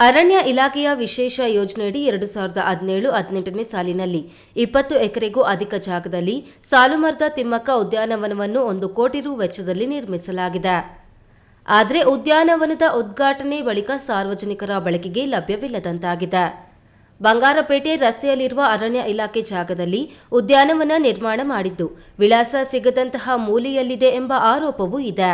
ಅರಣ್ಯ ಇಲಾಖೆಯ ವಿಶೇಷ ಯೋಜನೆಯಡಿ ಎರಡು ಸಾವಿರದ ಹದಿನೇಳು ಹದಿನೆಂಟನೇ ಸಾಲಿನಲ್ಲಿ ಇಪ್ಪತ್ತು ಎಕರೆಗೂ ಅಧಿಕ ಜಾಗದಲ್ಲಿ ಸಾಲುಮರದ ತಿಮ್ಮಕ್ಕ ಉದ್ಯಾನವನವನ್ನು ಒಂದು ಕೋಟಿ ರು ವೆಚ್ಚದಲ್ಲಿ ನಿರ್ಮಿಸಲಾಗಿದೆ. ಆದರೆ ಉದ್ಯಾನವನದ ಉದ್ಘಾಟನೆ ಬಳಿಕ ಸಾರ್ವಜನಿಕರ ಬಳಕೆಗೆ ಲಭ್ಯವಿಲ್ಲದಂತಾಗಿದೆ. ಬಂಗಾರಪೇಟೆ ರಸ್ತೆಯಲ್ಲಿರುವ ಅರಣ್ಯ ಇಲಾಖೆ ಜಾಗದಲ್ಲಿ ಉದ್ಯಾನವನ ನಿರ್ಮಾಣ ಮಾಡಿದ್ದು ವಿಳಾಸ ಸಿಗದಂತಹ ಮೂಲೆಯಲ್ಲಿದೆ ಎಂಬ ಆರೋಪವೂ ಇದೆ.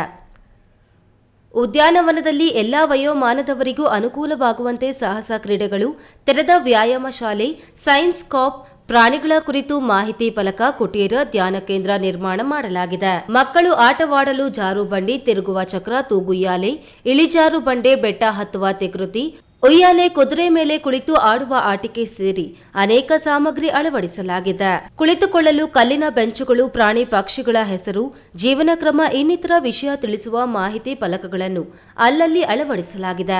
ಉದ್ಯಾನವನದಲ್ಲಿ ಎಲ್ಲಾ ವಯೋಮಾನದವರಿಗೂ ಅನುಕೂಲವಾಗುವಂತೆ ಸಾಹಸ ಕ್ರೀಡೆಗಳು, ತೆರೆದ ವ್ಯಾಯಾಮ ಶಾಲೆ, ಸೈನ್ಸ್ ಕಾಪ್, ಪ್ರಾಣಿಗಳ ಕುರಿತು ಮಾಹಿತಿ ಫಲಕ ಕುಟೀರ ಧ್ಯಾನ ಕೇಂದ್ರ ನಿರ್ಮಾಣ ಮಾಡಲಾಗಿದೆ. ಮಕ್ಕಳು ಆಟವಾಡಲು ಜಾರು ಬಂಡಿ ತಿರುಗುವ ಚಕ್ರ, ತೂಗುಯ್ಯಾಲೆ, ಇಳಿಜಾರು ಬಂಡೆ, ಬೆಟ್ಟ ಹತ್ತುವ ತೆಕೃತಿ ಉಯ್ಯಾಲೆ ಕುದುರೆ ಮೇಲೆ ಕುಳಿತು ಆಡುವ ಆಟಿಕೆ ಸೇರಿ ಅನೇಕ ಸಾಮಗ್ರಿ ಅಳವಡಿಸಲಾಗಿದೆ. ಕುಳಿತುಕೊಳ್ಳಲು ಕಲ್ಲಿನ ಬೆಂಚುಗಳು, ಪ್ರಾಣಿ ಪಕ್ಷಿಗಳ ಹೆಸರು ಜೀವನ ಕ್ರಮ ಇನ್ನಿತರ ವಿಷಯ ತಿಳಿಸುವ ಮಾಹಿತಿ ಫಲಕಗಳನ್ನು ಅಲ್ಲಲ್ಲಿ ಅಳವಡಿಸಲಾಗಿದೆ.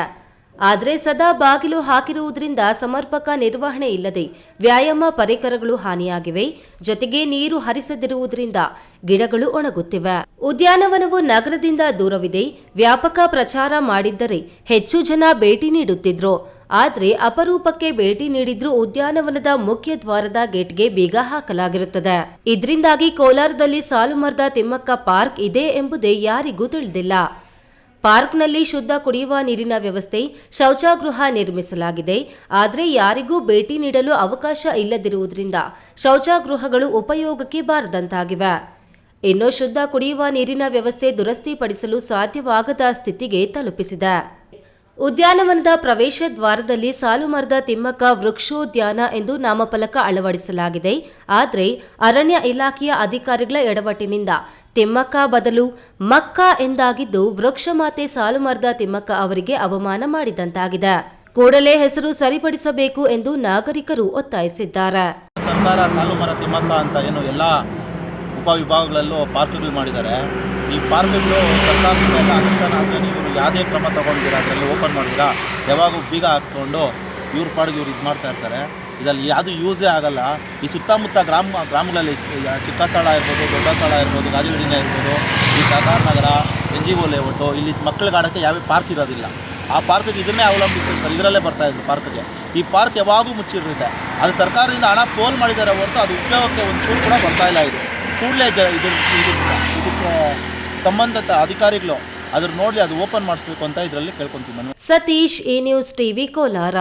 ಆದರೆ ಸದಾ ಬಾಗಿಲು ಹಾಕಿರುವುದರಿಂದ ಸಮರ್ಪಕ ನಿರ್ವಹಣೆ ಇಲ್ಲದೆ ವ್ಯಾಯಾಮ ಪರಿಕರಗಳು ಹಾನಿಯಾಗಿವೆ. ಜೊತೆಗೆ ನೀರು ಹರಿಸದಿರುವುದರಿಂದ ಗಿಡಗಳು ಒಣಗುತ್ತಿವೆ. ಉದ್ಯಾನವನವು ನಗರದಿಂದ ದೂರವಿದೆ. ವ್ಯಾಪಕ ಪ್ರಚಾರ ಮಾಡಿದ್ದರೆ ಹೆಚ್ಚು ಜನ ಭೇಟಿ ನೀಡುತ್ತಿದ್ರು. ಆದರೆ ಅಪರೂಪಕ್ಕೆ ಭೇಟಿ ನೀಡಿದ್ರೂ ಉದ್ಯಾನವನದ ಮುಖ್ಯ ದ್ವಾರದ ಗೇಟ್ಗೆ ಬೀಗ ಹಾಕಲಾಗಿರುತ್ತದೆ. ಇದರಿಂದಾಗಿ ಕೋಲಾರದಲ್ಲಿ ಸಾಲುಮರದ ತಿಮ್ಮಕ್ಕ ಪಾರ್ಕ್ ಇದೆ ಎಂಬುದೇ ಯಾರಿಗೂ ತಿಳಿದಿಲ್ಲ. ಪಾರ್ಕ್ನಲ್ಲಿ ಶುದ್ಧ ಕುಡಿಯುವ ನೀರಿನ ವ್ಯವಸ್ಥೆ ಶೌಚಾಗೃಹ ನಿರ್ಮಿಸಲಾಗಿದೆ. ಆದರೆ ಯಾರಿಗೂ ಭೇಟಿ ನೀಡಲು ಅವಕಾಶ ಇಲ್ಲದಿರುವುದರಿಂದ ಶೌಚಾಗೃಹಗಳು ಉಪಯೋಗಕ್ಕೆ ಬಾರದಂತಾಗಿವೆ. ಇನ್ನು ಶುದ್ಧ ಕುಡಿಯುವ ನೀರಿನ ವ್ಯವಸ್ಥೆ ದುರಸ್ತಿಪಡಿಸಲು ಸಾಧ್ಯವಾಗದ ಸ್ಥಿತಿಗೆ ತಲುಪಿಸಿದೆ. ಉದ್ಯಾನವನದ ಪ್ರವೇಶ ದ್ವಾರದಲ್ಲಿ ಸಾಲುಮರದ ತಿಮ್ಮಕ್ಕ ವೃಕ್ಷೋದ್ಯಾನ ಎಂದು ನಾಮಫಲಕ ಅಳವಡಿಸಲಾಗಿದೆ. ಆದರೆ ಅರಣ್ಯ ಇಲಾಖೆಯ ಅಧಿಕಾರಿಗಳ ಎಡವಟ್ಟಿನಿಂದ ತಿಮ್ಮಕ್ಕ ಬದಲು ಮಕ್ಕ ಎಂದಾಗಿದ್ದು ವೃಕ್ಷಮಾತೆ ಸಾಲುಮರದ ತಿಮ್ಮಕ್ಕ ಅವರಿಗೆ ಅವಮಾನ ಮಾಡಿದಂತಾಗಿದೆ. ಕೂಡಲೇ ಹೆಸರು ಸರಿಪಡಿಸಬೇಕು ಎಂದು ನಾಗರಿಕರು ಒತ್ತಾಯಿಸಿದ್ದಾರೆ. ಸರ್ಕಾರ ಸಾಲುಮರ ತಿಮ್ಮಕ್ಕ ಅಂತ ಏನು ಎಲ್ಲ ಉಪವಿಭಾಗಗಳಲ್ಲೂ ಪಾರ್ಕ್ಗಳು ಮಾಡಿದ್ದಾರೆ. ಈ ಪಾರ್ಕ್ಗಳು ಸರ್ಕಾರದಿಂದ ಅನುಷ್ಠಾನ ಆದರೆ ನೀವು ಯಾವುದೇ ಕ್ರಮ ತಗೊಂಡಿರ ಅದರಲ್ಲಿ ಓಪನ್ ಮಾಡಿದಿರಾ ಯಾವಾಗೂ ಬೀಗ ಹಾಕ್ಕೊಂಡು ಇವ್ರ ಪಾಡಿಗೆ ಇವ್ರು ಇದು ಮಾಡ್ತಾ ಇರ್ತಾರೆ. ಇದರಲ್ಲಿ ಯಾವುದು ಯೂಸೇ ಆಗಲ್ಲ. ಈ ಸುತ್ತಮುತ್ತ ಗ್ರಾಮ, ಗ್ರಾಮಗಳಲ್ಲಿ ಚಿಕ್ಕಸಾಳ ಇರ್ಬೋದು, ದೊಡ್ಡಸಾಳ ಇರ್ಬೋದು, ಗಾಜಿಗಡಿನ ಇರ್ಬೋದು, ಈ Sahakara Nagar, N G O layout ಇಲ್ಲಿ ಮಕ್ಕಳಿಗಾಡೋಕ್ಕೆ ಯಾವ ಪಾರ್ಕ್ ಇರೋದಿಲ್ಲ. ಆ ಪಾರ್ಕಿಗೆ ಇದನ್ನೇ ಅವಲಂಬಿಸಿರ್ತಾರೆ, ಇದರಲ್ಲೇ ಬರ್ತಾ ಇದ್ರು ಪಾರ್ಕ್ಗೆ ಈ ಪಾರ್ಕ್ ಯಾವಾಗೂ ಮುಚ್ಚಿರುತ್ತೆ. ಅದು ಸರ್ಕಾರದಿಂದ ಹಣ ಪೋಲ್ ಮಾಡಿದ್ದಾರೆ ಹೊರತು ಅದು ಉಪಯೋಗಕ್ಕೆ ಒಂಚೂರು ಕೂಡ ಬರ್ತಾ ಇಲ್ಲ ಇದು. ಕೂಡಲೇ ಜ, ಇದು ಇದಕ್ಕೆ ಸಂಬಂಧಿತ ಅಧಿಕಾರಿಗಳು ಅದ್ರ ನೋಡಿ ಅದು ಓಪನ್ ಮಾಡಿಸ್ಬೇಕು ಅಂತ ಇದರಲ್ಲಿ ಕೇಳ್ಕೊತೀನಿ ನಾನು ಸತೀಶ್ ಈ ನ್ಯೂಸ್ ಟಿವಿ, ಕೋಲಾರ.